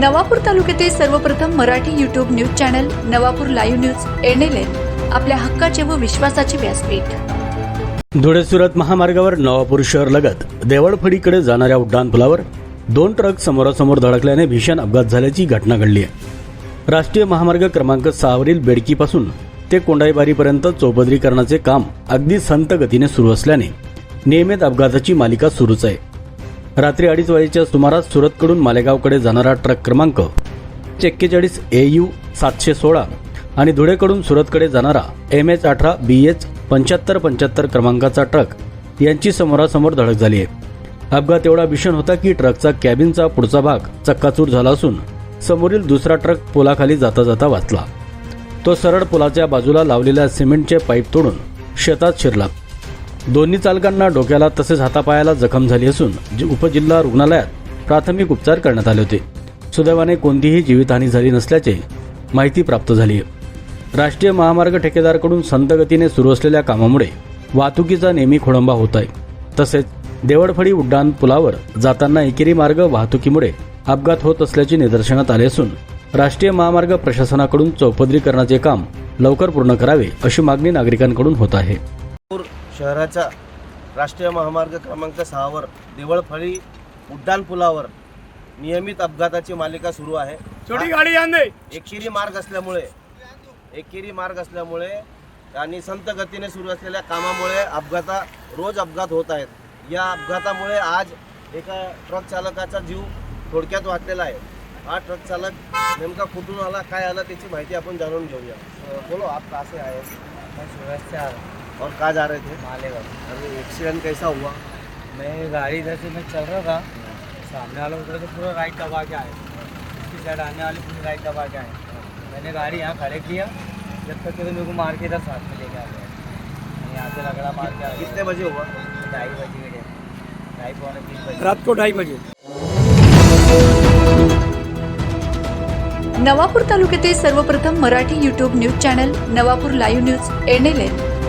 नवापूर तालुक्यातील सर्वप्रथम Marathi YouTube news channel Navapur live news N L N आपल्या हक्काचे व विश्वासाचे व्यासपीठ. धुळे सुरत महामार्गावर नवापूर शहर लगत देवळफडीकडे जाणाऱ्या उड्डाणपुलावर दोन ट्रक समोरासमोर धडकल्याने भीषण अपघात झाल्याची घटना घडली आहे. राष्ट्रीय महामार्ग क्रमांक सहावरील बेडकीपासून ते कोंडाईबारीपर्यंत चौपदरीकरणाचे काम अगदी संत गतीने सुरू असल्याने नियमित अपघाताची मालिका सुरूच आहे. रात्री अडीच वाजेच्या सुमारास सुरतकडून मालेगावकडे जाणारा ट्रक क्रमांक एक्केचाळीस ए यू सातशे सोळा आणि धुळेकडून सुरतकडे जाणारा एम एच अठरा बी एच पंच्याहत्तर पंच्याहत्तर क्रमांकाचा ट्रक यांची समोरासमोर धडक झाली आहे. अपघात एवढा भीषण होता की ट्रकचा कॅबिनचा पुढचा भाग चक्काचूर झाला असून समोरील दुसरा ट्रक पुलाखाली जाता जाता वाचला. तो सरळ पुलाच्या बाजूला लावलेल्या सिमेंटचे पाईप तोडून शेतात शिरला. दोन्ही चालकांना डोक्याला तसेच हातापायाला जखम झाली असून उपजिल्हा रुग्णालयात प्राथमिक उपचार करण्यात आले होते. सुदैवाने कोणतीही जीवितहानी झाली नसल्याचे माहिती प्राप्त झाली आहे. राष्ट्रीय महामार्ग ठेकेदारकडून संतगतीने सुरू असलेल्या कामामुळे वाहतुकीचा नेहमी खोळंबा होत आहे. तसेच देवडफळी उड्डाण पुलावर जाताना एकेरी मार्ग वाहतुकीमुळे अपघात होत असल्याचे निदर्शनात आले असून राष्ट्रीय महामार्ग प्रशासनाकडून चौपदरीकरणाचे काम लवकर पूर्ण करावे अशी मागणी नागरिकांकडून होत आहे. शहराच्या राष्ट्रीय महामार्ग क्रमांक सहावर देवळफळी उड्डाण पुलावर नियमित अपघाताची मालिका सुरू आहे. छोटी गाड़ी एकेरी मार्ग असल्यामुळे एकेरी मार्ग असल्यामुळे आणि संत गतीने सुरू असलेल्या कामामुळे अपघाता रोज अपघात होत आहेत. या अपघातामुळे आज एका ट्रक चालकाचा जीव थोडक्यात वाचलेला आहे. हा ट्रक चालक नेमका कुठून आला काय आला त्याची माहिती आपण जाणून घेऊया. बोलो आप कहाँ से और कहाँ जा रहे थे? मालेगांव। अरे एक्सीडेंट कैसा हुआ? मैं गाड़ी इधर से मैं चल रहा था। सामने वाला उधर से पूरा राइट दबा के आए। उसकी साइड आने वाले पूरी राइट दबा के आए। मैंने गाड़ी यहाँ खड़े किया। जब तक कि तो मेरे को मार के इधर साथ में लेके आ गया। यहाँ से लगड़ा मार के आ गया। कितने बजे हुआ? ढाई बजे के ढाई पौने तीन बजे। रात को ढाई बजे। नवापूर तालुक्यातील सर्वप्रथम Marathi YouTube news channel Navapur live news NLN